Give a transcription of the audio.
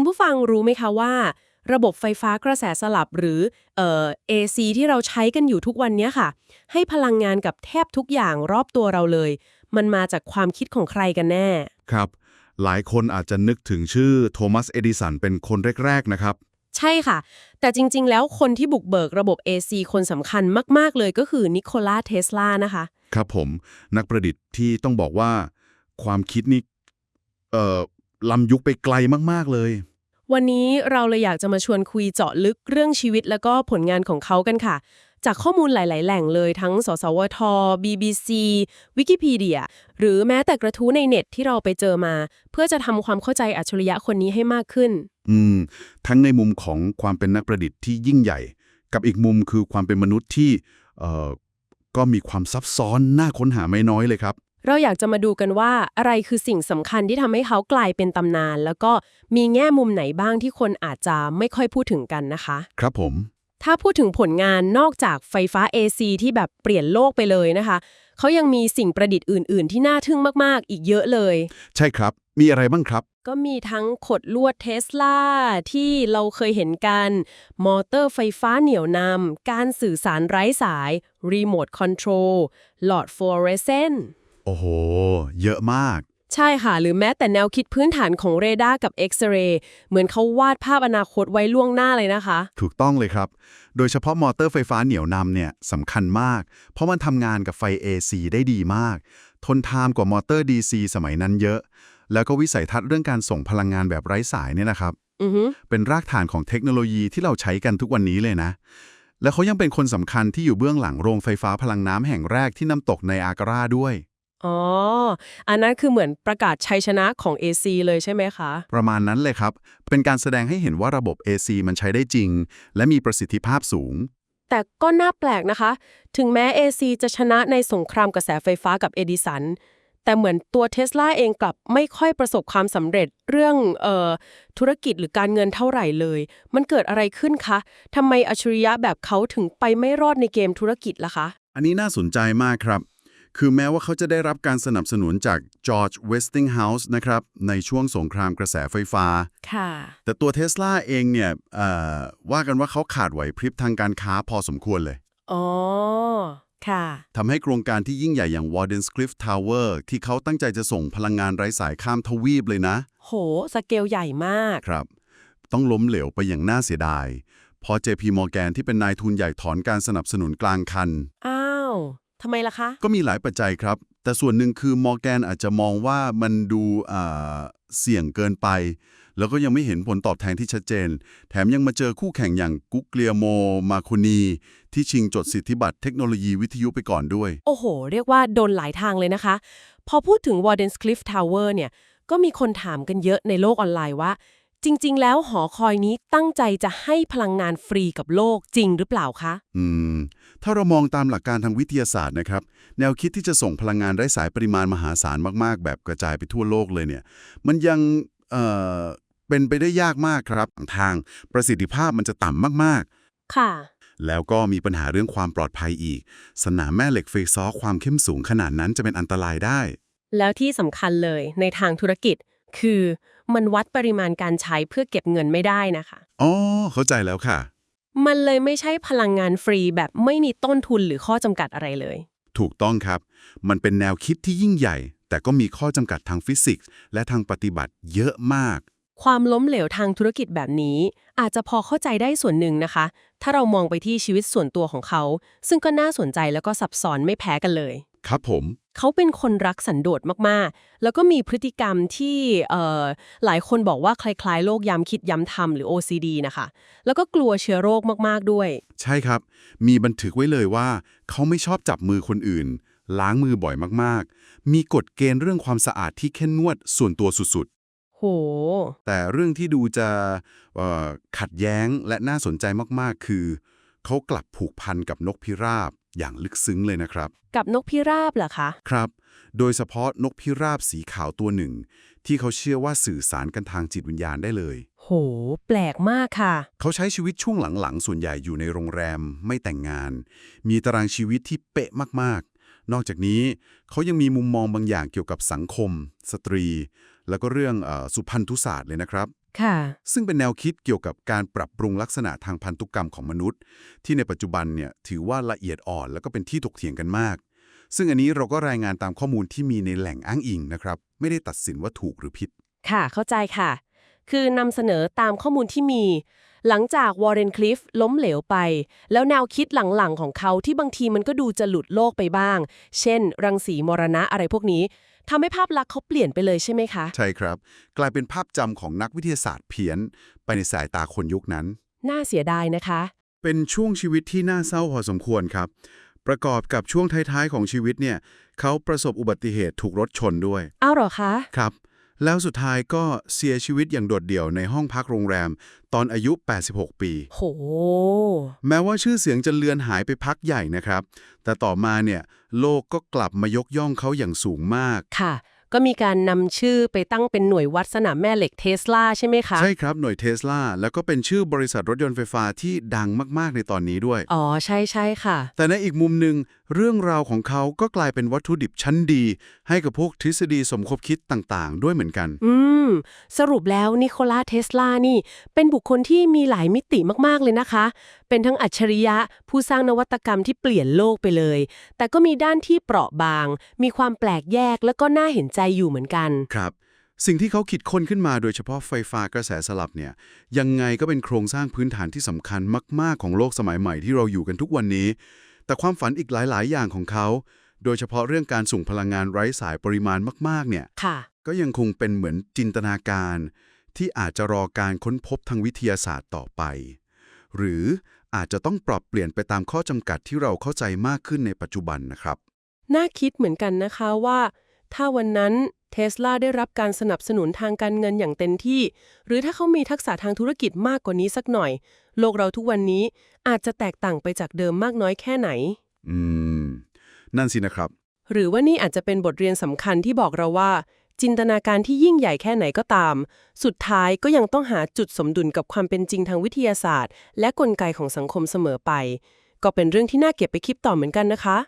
คุณผู้ฟังรู้ไหมคะว่า ระบบไฟฟ้ากระแสสลับหรือเอ่อ AC ที่เราใช้กันอยู่ทุกวันเนี้ยค่ะ ให้พลังงานกับแทบทุกอย่างรอบตัวเราเลย มันมาจากความคิดของใครกันแน่ ครับ หลายคนอาจจะนึกถึงชื่อโทมัสเอดิสันเป็นคนแรก ๆ นะครับ ใช่ค่ะ แต่จริง ๆ แล้วคนที่บุกเบิกระบบ AC คนสำคัญมากๆเลยก็คือนิโคลาเทสลานะคะ ครับผม นักประดิษฐ์ที่ต้องบอกว่า ความคิดนี้เอ่อล้ำยุคไปไกลมากๆเลย วันนี้เราเลยอยากจะมาชวนคุยเจาะลึกเรื่องชีวิตแล้วก็ผลงานของเขากันค่ะ จากข้อมูลหลาย ๆ แหล่งเลยทั้ง สสวท BBC วิกิพีเดีย หรือแม้แต่กระทู้ในเน็ตที่เราไปเจอมา เพื่อจะทำความเข้าใจอัจฉริยะคนนี้ให้มากขึ้น อืม ทั้งในมุมของความเป็นนักประดิษฐ์ที่ยิ่งใหญ่ กับอีกมุมคือความเป็นมนุษย์ที่เอ่อก็มีความซับซ้อนน่าค้นหาไม่น้อยเลยครับ เราอยากจะมาดูกันว่าอะไรคือสิ่งสำคัญที่ทำให้เขากลายเป็นตำนาน แล้วก็มีแง่มุมไหนบ้างที่คนอาจจะไม่ค่อยพูดถึงกันนะคะ ครับผม ถ้าพูดถึงผลงานนอกจากไฟฟ้า AC ที่แบบเปลี่ยนโลกไปเลยนะคะ เขายังมีสิ่งประดิษฐ์อื่น ๆ ที่น่าทึ่งมาก ๆ อีกเยอะเลย ใช่ครับ มีอะไรบ้างครับ ก็มีทั้งขดลวดเทสลาที่เราเคยเห็นกัน มอเตอร์ไฟฟ้าเหนี่ยวนำการสื่อสารไร้สายรีโมทคอนโทรลหลอดฟลูออเรสเซนต์ โอ้โห เยอะมาก ใช่ค่ะ หรือแม้แต่แนวคิดพื้นฐานของเรดาร์กับเอ็กซเรย์เหมือนเขาวาดภาพอนาคตไว้ล่วงหน้าเลยนะคะ ถูกต้องเลยครับ โดยเฉพาะมอเตอร์ไฟฟ้าเหนี่ยวนำเนี่ยสำคัญมาก เพราะมันทำงานกับไฟ AC ได้ดีมาก ทนทานกว่ามอเตอร์ DC สมัยนั้นเยอะ แล้วก็วิสัยทัศน์เรื่องการส่งพลังงานแบบไร้สายเนี่ยนะครับอือฮึเป็นรากฐานของเทคโนโลยีที่เราใช้กันทุกวันนี้เลยนะ แล้วเขายังเป็นคนสำคัญที่อยู่เบื้องหลังโรงไฟฟ้าพลังน้ำแห่งแรกที่น้ำตกในอาการาด้วย อ๋อ อันนั้นคือเหมือนประกาศชัยชนะของ AC เลยใช่ไหมคะ ประมาณนั้นเลยครับ เป็นการแสดงให้เห็นว่าระบบ AC มันใช้ได้จริง และมีประสิทธิภาพสูง แต่ก็น่าแปลกนะคะ ถึงแม้ AC จะชนะในสงครามกระแสไฟฟ้ากับเอดิสัน แต่เหมือนตัวเทสลาเองกลับไม่ค่อยประสบความสำเร็จเรื่องเอ่อธุรกิจหรือการเงินเท่าไหร่เลย มันเกิดอะไรขึ้นคะทำไมอัจฉริยะแบบเขาถึงไปไม่รอดในเกมธุรกิจล่ะคะ อันนี้น่าสนใจมากครับ คือแม้ว่าเขาจะได้รับการสนับสนุนจากจอร์จเวสติงเฮาส์นะครับในช่วงสงครามกระแสไฟฟ้า ค่ะ แต่ตัวเทสลาเองเนี่ยเอ่อว่ากันว่าเขาขาดไหวพริบทางการค้าพอสมควรเลย อ๋อ ค่ะทำให้โครงการที่ยิ่งใหญ่อย่าง Warden's Cliff Tower ที่เขาตั้งใจจะส่งพลังงานไร้สายข้ามทวีปเลยนะ โห สเกลใหญ่มาก ครับ ต้องล้มเหลวไปอย่างน่าเสียดาย พอ JP Morgan ที่เป็นนายทุนใหญ่ถอนการสนับสนุนกลางคันอ้าว ทำไมล่ะคะ ก็มีหลายปัจจัยครับ แต่ส่วนหนึ่งคือมอร์แกนอาจจะมองว่ามันดูอ่าเสี่ยงเกินไป แล้วก็ยังไม่เห็นผลตอบแทนที่ชัดเจน แถมยังมาเจอคู่แข่งอย่างกุ๊กเกลียโม มาโคนี ที่ชิงจดสิทธิบัตรเทคโนโลยีวิทยุไปก่อนด้วย โอ้โห เรียกว่าโดนหลายทางเลยนะคะ พอพูดถึง Warden's Cliff Tower เนี่ย ก็มีคนถามกันเยอะในโลกออนไลน์ว่า จริง ๆ แล้วหอคอยนี้ตั้งใจจะให้พลังงานฟรีกับโลกจริงหรือเปล่าคะ อืม ถ้าเรามองตามหลักการทางวิทยาศาสตร์นะครับ แนวคิดที่จะส่งพลังงานไร้สายปริมาณมหาศาลมาก ๆ แบบกระจายไปทั่วโลกเลยเนี่ย มันยังเอ่อเป็นไปได้ยากมากครับทางประสิทธิภาพมันจะต่ำมากค่ะๆแล้วก็มีปัญหาเรื่องความปลอดภัยอีก สนามแม่เหล็กไฟซ้อความเข้มสูงขนาดนั้นจะเป็นอันตรายได้ แล้วที่สำคัญเลยในทางธุรกิจ คือมันวัดปริมาณการใช้เพื่อเก็บเงินไม่ได้นะคะ อ๋อ เข้าใจแล้วค่ะ มันเลยไม่ใช่พลังงานฟรีแบบไม่มีต้นทุนหรือข้อจำกัดอะไรเลย ถูกต้องครับ มันเป็นแนวคิดที่ยิ่งใหญ่ แต่ก็มีข้อจำกัดทางฟิสิกส์ และทางปฏิบัติเยอะมาก ความล้มเหลวทางธุรกิจแบบนี้ อาจจะพอเข้าใจได้ส่วนหนึ่งนะคะ ถ้าเรามองไปที่ชีวิตส่วนตัวของเขา ซึ่งก็น่าสนใจแล้วก็ซับซ้อนไม่แพ้กันเลย ครับผม เขาเป็นคนรักสันโดษมากๆ แล้วก็มีพฤติกรรมที่เอ่อหลายคนบอกว่าคล้ายๆ โรคย้ำคิดย้ำทำหรือ OCD นะคะ แล้วก็กลัวเชื้อโรคมากๆด้วย ใช่ครับ มีบันทึกไว้เลยว่า เขาไม่ชอบจับมือคนอื่น ล้างมือบ่อยมากๆ มีกฎเกณฑ์เรื่องความสะอาดที่เข้มงวดส่วนตัวสุดโหๆแต่เรื่องที่ดูจะเอ่อขัดแย้งและน่าสนใจมากๆ คือ เขากลับผูกพันกับนกพิราบอย่างลึกซึ้งเลยนะครับ กับนกพิราบเหรอคะ ครับ โดยเฉพาะนกพิราบสีขาวตัวหนึ่ง ที่เขาเชื่อว่าสื่อสารกันทางจิตวิญญาณได้เลย โห แปลกมากค่ะ เขาใช้ชีวิตช่วงหลังๆ ส่วนใหญ่อยู่ในโรงแรม ไม่แต่งงาน มีตารางชีวิตที่เป๊ะมากๆ นอกจากนี้เขายังมีมุมมองบางอย่างเกี่ยวกับสังคม สตรี แล้วก็เรื่องเออสุพรรณทุศาสตร์เลยนะครับ ค่ะ ซึ่งเป็นแนวคิดเกี่ยวกับการปรับปรุงลักษณะทางพันธุกรรมของมนุษย์ ที่ในปัจจุบันเนี่ยถือว่าละเอียดอ่อนแล้วก็เป็นที่ถกเถียงกันมาก ซึ่งอันนี้เราก็รายงานตามข้อมูลที่มีในแหล่งอ้างอิงนะครับ ไม่ได้ตัดสินว่าถูกหรือผิด ค่ะ เข้าใจค่ะ คือนำเสนอตามข้อมูลที่มี หลังจากวอร์เรนคลิฟล้มเหลวไป แล้วแนวคิดหลังๆของเขาที่บางทีมันก็ดูจะหลุดโลกไปบ้าง เช่น รังสีมรณะอะไรพวกนี้ ทำให้ภาพลักษณ์เขาเปลี่ยนไปเลยใช่ไหมคะ ใช่ครับ กลายเป็นภาพจำของนักวิทยาศาสตร์เพี้ยน ไปในสายตาคนยุคนั้น น่าเสียดายนะคะ เป็นช่วงชีวิตที่น่าเศร้าพอสมควรครับ ประกอบกับช่วงท้ายๆของชีวิตเนี่ยเขาประสบอุบัติเหตุถูกรถชนด้วย อ้าวเหรอคะ ครับ แล้วสุดท้ายก็เสียชีวิตอย่างโดดเดี่ยวในห้องพักโรงแรม ตอนอายุ 86 ปี โห แม้ว่าชื่อเสียงจะเลือนหายไปพักใหญ่นะครับ แต่ต่อมาเนี่ย โลกก็กลับมายกย่องเขาอย่างสูงมาก ค่ะ ก็มีการนำชื่อไปตั้งเป็นหน่วยวัดสนามแม่เหล็กเทสลาใช่ไหมคะ ใช่ครับหน่วยเทสลาแล้วก็เป็นชื่อบริษัทรถยนต์ไฟฟ้าที่ดังมากๆในตอนนี้ด้วย อ๋อ ใช่ใช่ค่ะ แต่ในอีกมุมหนึ่งเรื่องราวของเขาก็กลายเป็นวัตถุดิบชั้นดี ให้กับพวกทฤษฎีสมคบคิดต่างๆ ด้วยเหมือนกัน อืม สรุปแล้วนิโคลาเทสลานี่ เป็นบุคคลที่มีหลายมิติมากๆเลยนะคะ เป็นทั้งอัจฉริยะ ผู้สร้างนวัตกรรมที่เปลี่ยนโลกไปเลย แต่ก็มีด้านที่เปราะบาง มีความแปลกแยกแล้วก็น่าเห็นใจอยู่เหมือนกัน ครับ สิ่งที่เขาคิดค้นขึ้นมาโดยเฉพาะไฟฟ้ากระแสสลับเนี่ย ยังไงก็เป็นโครงสร้างพื้นฐานที่สำคัญมาก ๆ ของโลกสมัยใหม่ที่เราอยู่กันทุกวันนี้ แต่ความฝันอีกหลาย ๆ อย่างของเขา โดยเฉพาะเรื่องการส่งพลังงานไร้สายปริมาณมาก ๆ เนี่ย ค่ะ ก็ยังคงเป็นเหมือนจินตนาการที่อาจจะรอการค้นพบทางวิทยาศาสตร์ต่อไป หรือ อาจจะต้องปรับเปลี่ยนไปตามข้อจำกัดที่เราเข้าใจมากขึ้นในปัจจุบันนะครับ น่าคิดเหมือนกันนะคะว่า ถ้าวันนั้นเทสลาได้รับการสนับสนุนทางการเงินอย่างเต็มที่ หรือถ้าเขามีทักษะทางธุรกิจมากกว่านี้สักหน่อย โลกเราทุกวันนี้อาจจะแตกต่างไปจากเดิมมากน้อยแค่ไหน อืม นั่นสินะครับ หรือว่านี่อาจจะเป็นบทเรียนสำคัญที่บอกเราว่า จินตนาการที่ยิ่งใหญ่แค่ไหนก็ตาม สุดท้ายก็ยังต้องหาจุดสมดุลกับความเป็นจริงทางวิทยาศาสตร์ และกลไกของสังคมเสมอไป ก็เป็นเรื่องที่น่าเก็บไปคิดต่อเหมือนกันนะคะ